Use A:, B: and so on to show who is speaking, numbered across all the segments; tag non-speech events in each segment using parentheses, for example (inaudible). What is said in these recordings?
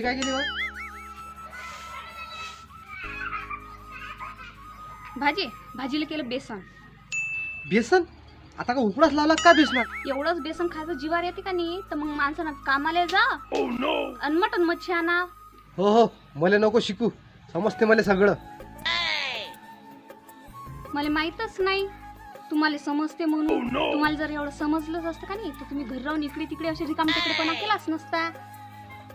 A: तुझी काय केली भाजी भाजीला केलं बेसन.
B: बेसन? आता का उकडाच लावला का बेसन
A: एवढंच बेसन खायचं जीवार येते का नाही? तर मग माणसानं कामाला जा. अनमटन मटन मच्छी आणा.
B: हो हो. मला नको शिकू. समजते मला सगळं.
A: मला माहीतच नाही. तुम्हाला समजते म्हणून. तुम्हाला जर एवढं समजलंच असतं का नाही? तर तुम्ही घरी राहून इकडे तिकडे असे रिकाम तिकडे पण केलाच नसता.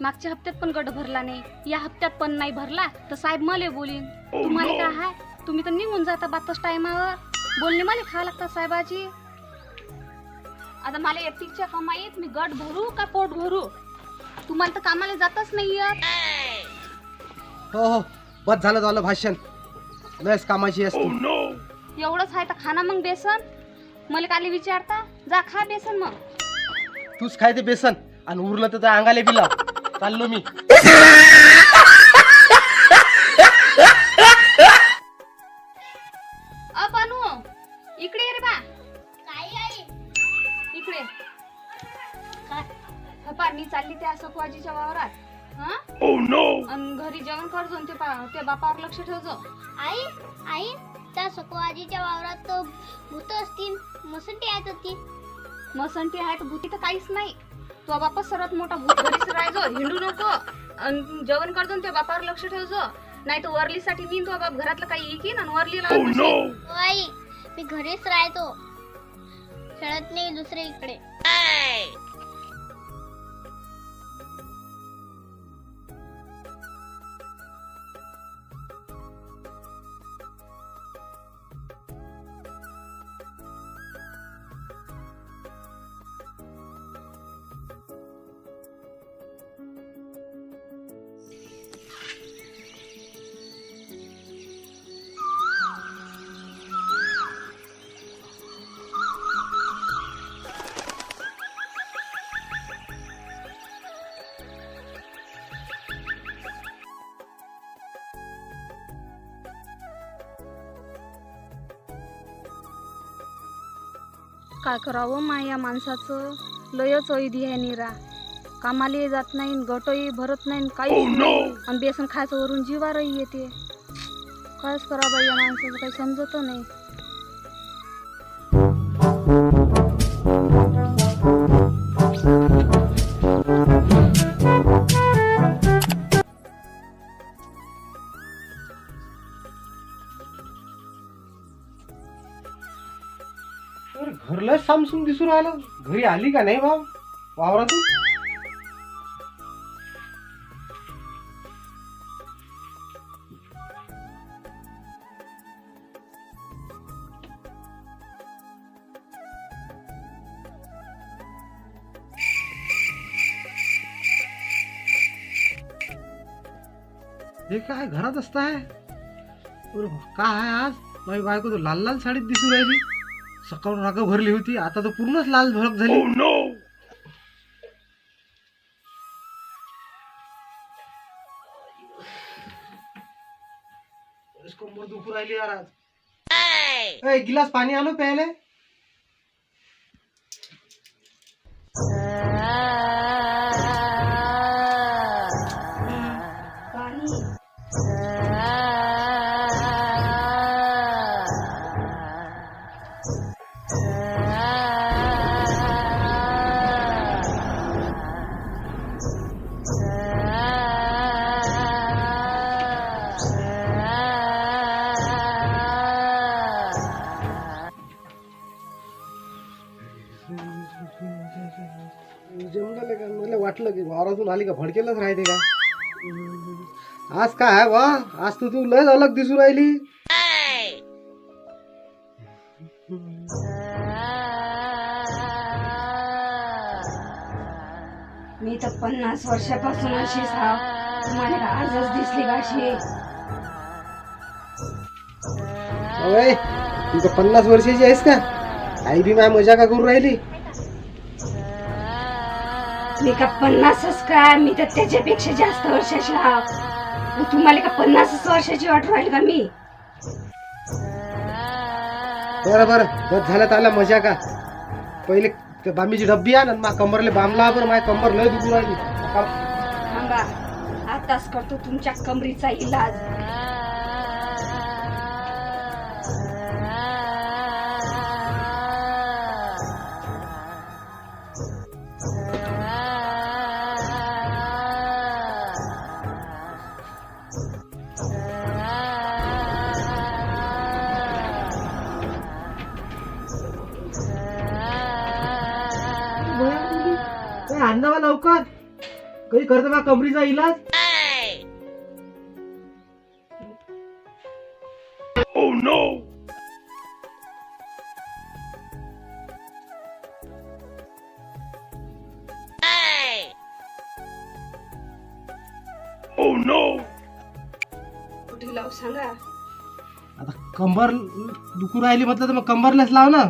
A: मागच्या हप्त्यात पण गट भरला नाही. या हप्त्यात पण नाही भरला तर साहेब मला बोलीन. तुम्हाला काय आहे तुम्ही तर निघून जाता बातच टायमावर. बोलणे मला खावं लागतात साहेबाची आता मला एकटीच्या कमाईत मी गट भरू का पोट भरू? तुम्हाला तर कामाला जातच नाही येत
B: हो हो. बस झालं झालं भाषण. लयच कामाची असते.
A: एवढंच आहे तर खाना मग बेसन. मला काली विचारता जा खा बेसन मग.
B: तूच खाय ते बेसन. आणि उरलं तर त्या अंगाले बी लाव चाललो मी.
A: अ बनू इकडे ये रे बा. इकडे. मी चालली त्या सकवाजीच्या वावरात. हा? आणि घरी जेवण करजो आणि ते पा- बापावर लक्ष ठेवजो.
C: आई आई त्या सकोआजीच्या वावरात तर भूत असतील मसंटी आहेत होती
A: मसंटी आहे तर भूती तर काहीच नाही. तो बापा सर्वात मोठा भूत घरीच राहायचो हिंडू नको. आणि जेवण आणि त्या बापावर लक्ष ठेवजो नाही तर वरलीसाठी मी तो बाप घरातलं काही येईन आणि वरली लावून बसेन.
C: हो आई मी घरीच राहतो. खेळत नाही दुसरे इकडे
A: काय करावं? मा या माणसाचं लयच ऐदी आहे निरा. कामाला जात नाही गटही भरत नाही काही नाही. आणि बेसन खायचं वरून जिवारही येते. कायच करा बाई या माणसाचं? काही समजत नाही.
B: घरला सामसून दिसून राहिलं घरी आली का नाही भाव वावरातून? हे काय घरात असताय? काय आहे आज? माझी बायको तर लाल लाल साडीत दिसून राहिली. सकाळ राग भरली होती. आता तर पूर्णच लाल भडक झाली. बरेच कंबर दुखू राहिली यार आज. गिलास पाणी आणू प्यायले. जमलं का मला वाटलं की वावरातून आली का? फडकेलच राहते का? आज काय आहे वा? आज तर तू लय अलग दिसू राहिली.
A: मी तर पन्नास वर्षापासून अशीच हा. तुम्हाला का आजच दिसली का अशी?
B: तू तर पन्नास वर्षाची आहेस का? आई बी माय मजा का करू राहिली?
A: मी का पन्नासच काय मी तर त्याच्यापेक्षा जास्त वर्षाची हा तुम्हाला का पन्नासच वर्षाची वाटू राहील का मी?
B: बरं बरं. बस झालं तर आला मजा का? पहिले ते बांबीची डब्बी आण आणि मा कंबरले बांबला बरं. माझ्या कंबर लय दुखू राहिली.
A: थांबा. आताच करतो तुमच्या कमरीचा इलाज.
B: कधी करतो बा कमरीचा इलाज.
A: कुठे लावू सांगा?
B: आता कंबर दुखू राहिली म्हटलं तर मग कंबरलाच लाव ना.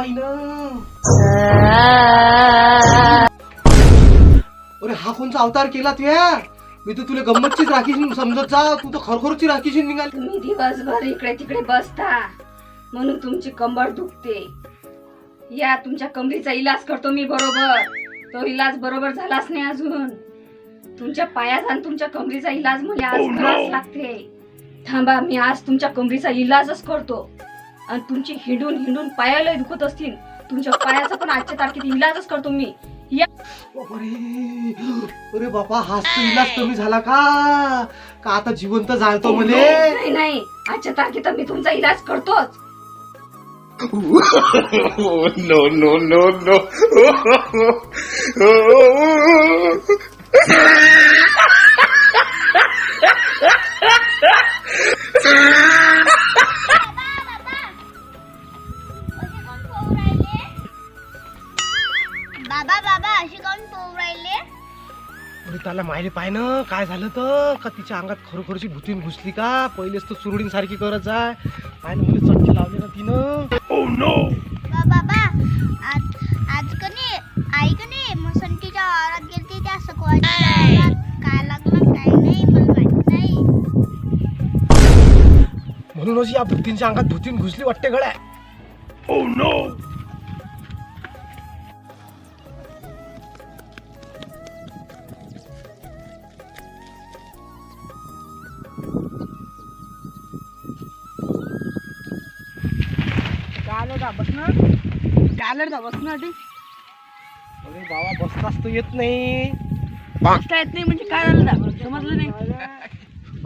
B: हिनं अरे हा कोणचा अवतार केला तुया मी तर तुला गंमतचीच राखीशीन समजत जा. तू तर खरखरची राखीशीन निघाल.
A: तुम्ही दिवसभर इकडे तिकडे बसता. म्हणून तुमची कंबर दुखते. या तुमच्या कमरीचा इलाज करतो मी बरोबर. तो इलाज बरोबर झालाच नाही अजून. तुमच्या पायाचा आणि तुमच्या कमरीचा इलाज मला आज करावाच लागते. थांबा मी आज तुमच्या कमरीचा इलाजच करतो. आणि तुमची हिंडून हिंडून पायाला दुखत असतील. तुमच्या पायाचा पण आजच्या तारखेत इलाजच करतो मी. या
B: अरे अरे बाबा हाच तर इलाज कमी झाला का? का आता जिवंत जाळतो मले
A: नाही नाही. आजच्या तारखेत मी तुमचा इलाज करतोच.
D: Oh no no no. (laughs)
B: अरे त्याला माहिले पाय ना काय झालं तर? का तिच्या अंगात खरोखरची भूतीन घुसली का? पहिलेच तर सुरडीन सारखी करत जाय. पाय ना मुली चटके लावले ना तिनं.
C: बा बाबा आज आज कनी आई कनी मसंतीच्या वावरात गेलती त्या सकवाच्या वावरात. काय लागलं? काय नाही? मला नाही.
B: म्हणूनच या भूतींच्या अंगात भूतीन घुसली वाटते अरे बाबा बसताच तर येत नाही.
A: येत नाही म्हणजे काय झालं समजलं नाही.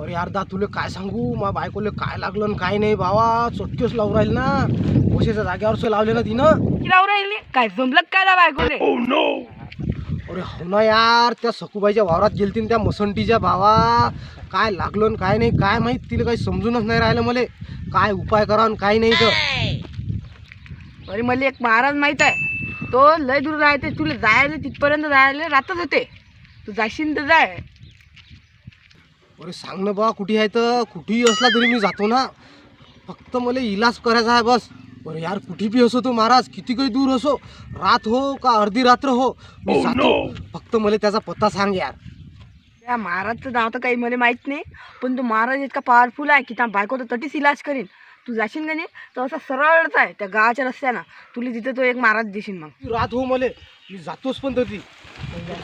B: अरे अर्धा तुले काय सांगू? मा बायकोले काय लागलं आणि काय नाही बाबा? चटकेच लावून राहील ना. ओशेच्या जागेवर लावले ना तिनं.
A: राहिले. काय जमलं काय बायकोले?
B: अरे हो ना यार त्या सखूबाईच्या वावरात गेलतीन त्या मसंटीच्या भावा. काय लागलं काय नाही काय माहीत तिला काही समजूनच नाही राहिलं मले. काय उपाय करा आणि काय नाही तर.
E: अरे मला एक महाराज माहीत आहे. तो लय दूर राहते तुला जायला तिथपर्यंत जायला रातच होते. तू जाशील तर जाय.
B: अरे सांग ना बा कुठे आहे तर? कुठेही असला तरी मी जातो ना. फक्त मला इलाज करायचा आहे बस. अरे यार कुठे बी असो तो महाराज किती काही दूर असो रात हो का अर्धी रात्र हो मी जातो. फक्त मला त्याचा पत्ता सांग यार.
E: त्या महाराजचं नाव तर काही मला माहीत नाही पण तो महाराज इतका पॉवरफुल आहे की त्या बायको तर तटीच इलाज करीन. तू जाशील का नाही? तर असं सरळच आहे त्या गावाच्या रस्त्यानं. तुला तिथे तो एक महाराज देशील मग.
B: रात हो मले. मी जातोच पण तर. ती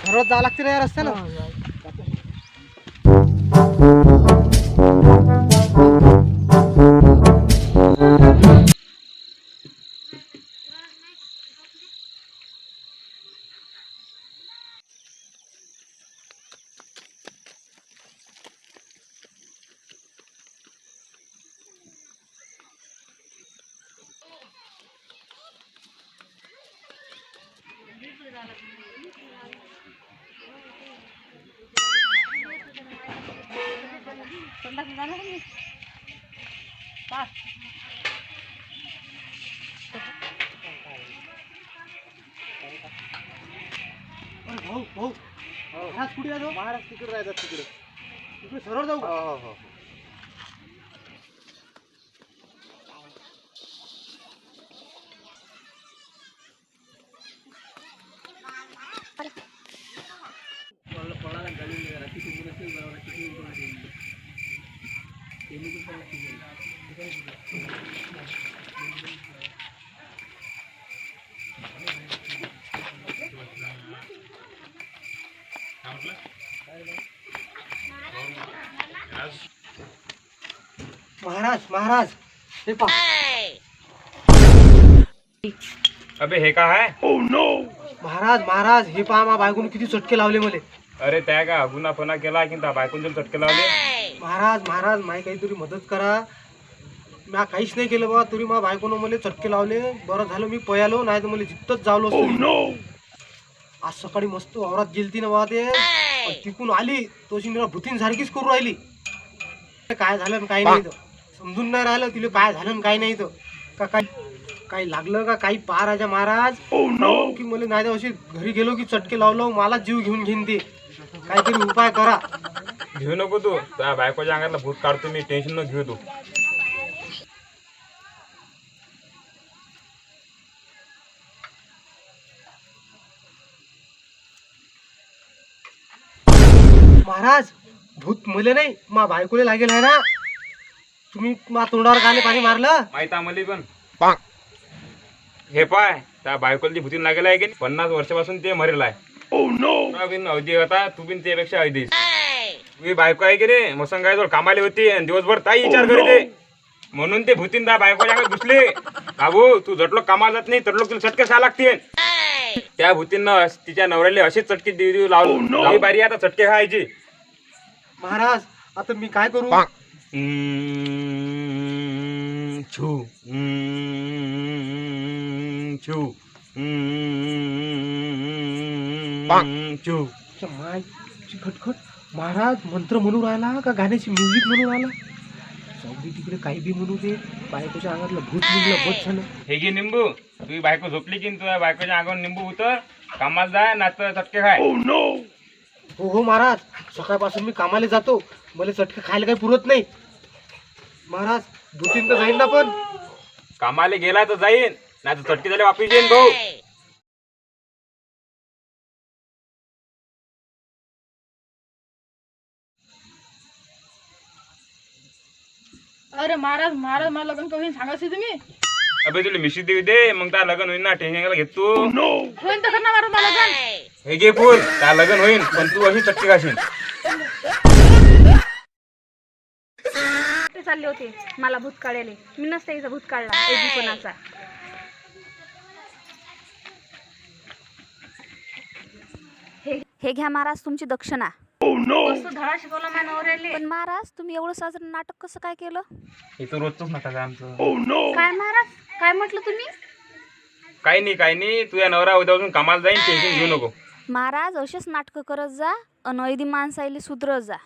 B: घरात जावं लागते ना या रस्त्यानं. भाऊ भाऊ महाराज कुठे आहे तो? महाराज तिकडे राहतात तिकडे तिकडे सरळ जाऊ का? महाराज महाराज हे
F: अबे हे का आहे?
B: महाराज महाराज हे पहा मा बायकोनं किती चटके लावले मले.
F: अरे त्या का गुन्हापणा केला की त्या बायकोन चटके लावले?
B: महाराज महाराज माही काहीतरी मदत करा. म्या काहीच नाही केलं बा तरी मा बायकोनं मला चटके लावले. बरं झालं मी पयालो नाही तर मला जित्तच जावलो असतो. आज सकाळी मस्त वावरात गेलती ना बा ते. पण तिकून आली तशी मला भुतीन सारखीच करू राहिली. काय झालं काय नाही तर समजून नाही राहिलं तिला काय झालं काय नाही तर का काय काही लागलं का? काही पा राजा महाराज. की मला नाही तर अशी घरी गेलो की चटके लावलो मला जीव घेऊन घेईन ते. काहीतरी उपाय करा.
F: घेऊ नको तू. त्या बायकोच्या अंगातला भूत काढतो मी टेन्शन न घेऊ तू.
B: महाराज भूत मले नाही मा बायकोले लागेल आहे ना. तुम्ही मा तोंडावर काले पाणी मारलं?
F: माहीत आम्हाला पण. हे पाय त्या बायकोला भूतीन लागेल आहे की नाही? पन्नास वर्षापासून ते मरेल आहे. अवधी होता तू बिन त्यापेक्षा अवधीस तुझी बायको आहे की रे मसंगायजवळ कामाली होती आणि दिवसभर ताई विचार करते म्हणून ते त्या बायकोच्या घुसले. बाबू तू जटलो कामाला जात नाही तर लोक तुला चटके खा लागतील. त्या भूतींना तिच्या नवऱ्याला असेच चटके देऊ देऊ लावली. लावली बारी आता चटके खायची.
B: महाराज आता मी काय करू?
F: छू. छू. छू.
B: खटखट महाराज मंत्र म्हणून राहिला का गाण्याची म्युझिक म्हणून राहिला? सगळी तिकडे काही बी म्हणू दे. बायकोच्या अंगातलं भूत निघलं बस झालं.
F: हे घे निंबू. तुझी बायको झोपली की तुझ्या बायकोच्या अंगावर निंबू उतर. कामाला जाय नातं चटके खाय.
B: हो हो महाराज. सकाळपासून मी कामाला जातो. मला चटके खायला काही पुरत नाही. महाराज भूतीन तर जाईन ना पण.
F: कामाला गेला तर जाईन. नाही तर चटके झाले वापिस येईन भाऊ.
E: अरे महाराज महाराज मला लग्न करून सांगायचं तुम्ही?
F: अबे तुला मिशी देऊ दे मग त्या लग्न होईन ना टेन्शन घेत तू.
E: होईन तर करणार महाराज मला लग्न?
F: हे घे फुल त्या लग्न होईन पण तू अशी चटके खाशील
A: ते चालले होते? मला भूत काढायले. मी नसते हिचा भूत काढला हे हे घ्या महाराज तुमची दक्षिणा. मस्त धडा शिकवला माझ्या नवऱ्याले पण महाराज तुम्ही एवढं साजरं नाटक कसं काय केलं?
F: हे तर रोजच नाटक आहे आमचं.
A: काय महाराज? काय म्हटलं तुम्ही?
F: काही नाही काही नाही. तुझ्या नवरा उद्यापासून कामाला जाईन टेन्शन घेऊ नको.
A: महाराज असेच नाटकं करत जा अनैदी माणसाईले सुधरत जा.